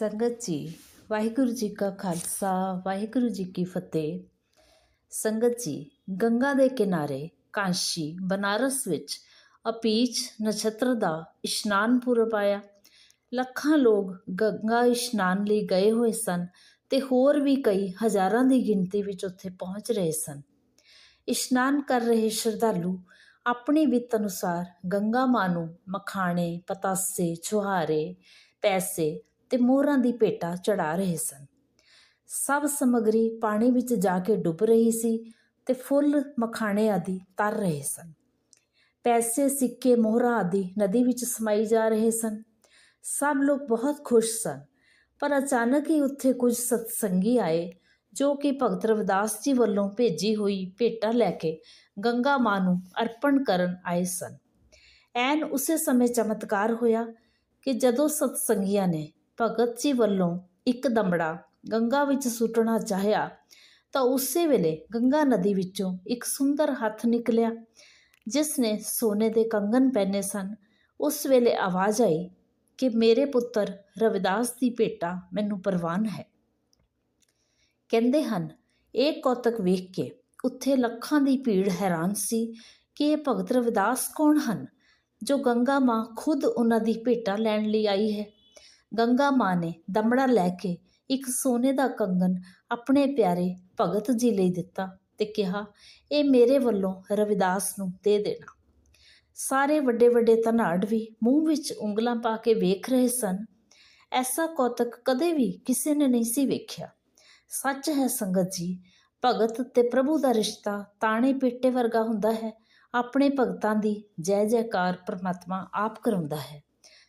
ਸੰਗਤ ਜੀ, ਵਾਹਿਗੁਰੂ ਜੀ ਕਾ ਖਾਲਸਾ, ਵਾਹਿਗੁਰੂ ਜੀ ਕੀ ਫਤਿਹ। ਸੰਗਤ ਜੀ, ਗੰਗਾ ਦੇ ਕਿਨਾਰੇ ਕਾਂਸ਼ੀ, ਬਨਾਰਸ ਵਿੱਚ ਅਪੀਚ ਨਛੱਤਰ ਦਾ ਇਸ਼ਨਾਨ ਪੁਰਬ ਆਇਆ। ਲੱਖਾਂ ਲੋਕ ਗੰਗਾ ਇਸ਼ਨਾਨ ਲਈ ਗਏ ਹੋਏ ਸਨ ਤੇ ਹੋਰ ਵੀ ਕਈ ਹਜ਼ਾਰਾਂ ਦੀ ਗਿਣਤੀ ਵਿੱਚ ਉੱਥੇ ਪਹੁੰਚ ਰਹੇ ਸਨ। ਇਸ਼ਨਾਨ ਕਰ ਰਹੇ ਸ਼ਰਧਾਲੂ ਆਪਣੀ ਵਿੱਤ ਅਨੁਸਾਰ ਗੰਗਾ ਮਾਂ ਨੂੰ ਮਖਾਣੇ, ਪਤਾਸੇ, ਛੁਹਾਰੇ, ਪੈਸੇ ਤੇ ਮੋਹਰਾਂ ਦੀ ਭੇਟਾ ਚੜਾ ਰਹੇ ਸਨ। ਸਭ ਸਮਗਰੀ ਪਾਣੀ ਵਿੱਚ ਜਾ ਕੇ ਡੁੱਬ ਰਹੀ ਸੀ ਤੇ ਫੁੱਲ ਮਖਾਣੇ ਆਦਿ ਤਰ ਰਹੇ ਸਨ। ਪੈਸੇ, ਸਿੱਕੇ, ਮੋਹਰਾਂ ਆਦਿ ਨਦੀ ਵਿੱਚ ਸਮਾਈ ਜਾ ਰਹੇ ਸਨ। ਸਭ ਲੋਕ ਬਹੁਤ ਖੁਸ਼ ਸਨ, ਪਰ ਅਚਾਨਕ ਹੀ ਉੱਥੇ ਕੁਝ ਸਤਸੰਗੀ ਆਏ, ਜੋ ਕਿ ਭਗਤ ਰਵਿਦਾਸ ਜੀ ਵੱਲੋਂ ਭੇਜੀ ਹੋਈ ਭੇਟਾ ਲੈ ਕੇ ਗੰਗਾ ਮਾਂ ਨੂੰ ਅਰਪਣ ਕਰਨ ਆਏ ਸਨ। ਐਨ ਉਸੇ ਸਮੇਂ ਚਮਤਕਾਰ ਹੋਇਆ ਕਿ ਜਦੋਂ ਸਤਸੰਗੀਆਂ ਨੇ ਭਗਤ ਜੀ ਵੱਲੋਂ ਇੱਕ ਦਮੜਾ ਗੰਗਾ ਵਿੱਚ ਸੁੱਟਣਾ ਚਾਹਿਆ, ਤਾਂ ਉਸੇ ਵੇਲੇ ਗੰਗਾ ਨਦੀ ਵਿੱਚੋਂ ਇੱਕ ਸੁੰਦਰ ਹੱਥ ਨਿਕਲਿਆ, ਜਿਸ ਨੇ ਸੋਨੇ ਦੇ ਕੰਗਨ ਪਹਿਨੇ ਸਨ। ਉਸ ਵੇਲੇ ਆਵਾਜ਼ ਆਈ ਕਿ ਮੇਰੇ ਪੁੱਤਰ ਰਵਿਦਾਸ ਦੀ ਭੇਟਾ ਮੈਨੂੰ ਪ੍ਰਵਾਨ ਹੈ। ਕਹਿੰਦੇ ਹਨ, ਇਹ ਕੌਤਕ ਵੇਖ ਕੇ ਉੱਥੇ ਲੱਖਾਂ ਦੀ ਭੀੜ ਹੈਰਾਨ ਸੀ ਕਿ ਇਹ ਭਗਤ ਰਵਿਦਾਸ ਕੌਣ ਹਨ, ਜੋ ਗੰਗਾ ਮਾਂ ਖੁਦ ਉਹਨਾਂ ਦੀ ਭੇਟਾ ਲੈਣ ਲਈ ਆਈ ਹੈ। ਗੰਗਾ ਮਾਂ ਨੇ ਦਮੜਾ ਲੈ ਕੇ ਇੱਕ ਸੋਨੇ ਦਾ ਕੰਗਨ ਆਪਣੇ ਪਿਆਰੇ ਭਗਤ ਜੀ ਲਈ ਦਿੱਤਾ ਤੇ ਕਿਹਾ, ਇਹ ਮੇਰੇ ਵੱਲੋਂ ਰਵਿਦਾਸ ਨੂੰ ਦੇ ਦੇਣਾ। ਸਾਰੇ ਵੱਡੇ ਵੱਡੇ ਧਨਾੜ ਵੀ ਮੂੰਹ ਵਿੱਚ ਉਂਗਲਾਂ ਪਾ ਕੇ ਵੇਖ ਰਹੇ ਸਨ। ਐਸਾ ਕੌਤਕ ਕਦੇ ਵੀ ਕਿਸੇ ਨੇ ਨਹੀਂ ਸੀ ਵੇਖਿਆ। ਸੱਚ ਹੈ ਸੰਗਤ ਜੀ, ਭਗਤ ਤੇ ਪ੍ਰਭੂ ਦਾ ਰਿਸ਼ਤਾ ਤਾਣੇ ਪੇਟੇ ਵਰਗਾ ਹੁੰਦਾ ਹੈ। ਆਪਣੇ ਭਗਤਾਂ ਦੀ ਜੈ ਜੈਕਾਰ ਪ੍ਰਮਾਤਮਾ ਆਪ ਕਰਾਉਂਦਾ ਹੈ।